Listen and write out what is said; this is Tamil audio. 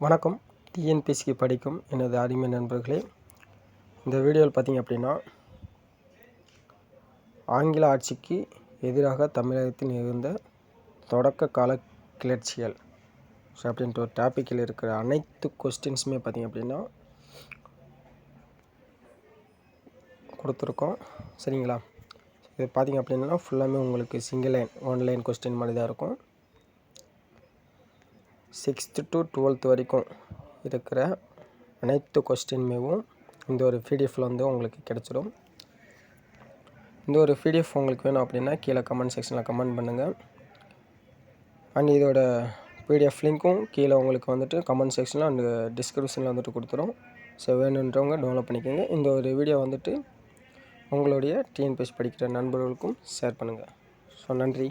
வணக்கம். டிஎன்பிஎஸ்சி படிக்கும் எனது அருமை நண்பர்களே இந்த வீடியோவில் பார்த்தீங்க அப்படின்னா ஆங்கில ஆட்சிக்கு எதிராக தமிழகத்தில் இருந்த தொடக்க கால கிளர்ச்சிகள் ஸோ அப்படின்ட்டு ஒரு டாப்பிக்கில் இருக்கிற அனைத்து கொஸ்டின்ஸுமே பார்த்தீங்க அப்படின்னா கொடுத்துருக்கோம். சரிங்களா? இது பார்த்தீங்க அப்படின்னா ஃபுல்லாமே உங்களுக்கு single line one line question மாதிரி தான் இருக்கும். சிக்ஸ்த்து டு டுவெல்த் வரைக்கும் இருக்கிற அனைத்து கொஸ்டின்மேவும் இந்த ஒரு பிடிஎஃப்பில் வந்து உங்களுக்கு கிடச்சிடும். இந்த ஒரு பிடிஎஃப் உங்களுக்கு வேணும் அப்படின்னா கீழே கமெண்ட் செக்ஷனில் கமெண்ட் பண்ணுங்கள் அண்ட் இதோட பிடிஎஃப் லிங்க்கும் கீழே உங்களுக்கு வந்துட்டு கமெண்ட் செக்ஷனில் அண்டு டிஸ்கிரிப்ஷனில் வந்துட்டு கொடுத்துரும். ஸோ வேணுன்றவங்க டவுன்லோட் பண்ணிக்கோங்க. இந்த ஒரு வீடியோ வந்துட்டு உங்களுடைய டிஎன்பிஎஸ் படிக்கிற நண்பர்களுக்கும் ஷேர் பண்ணுங்கள் ஸோ நன்றி.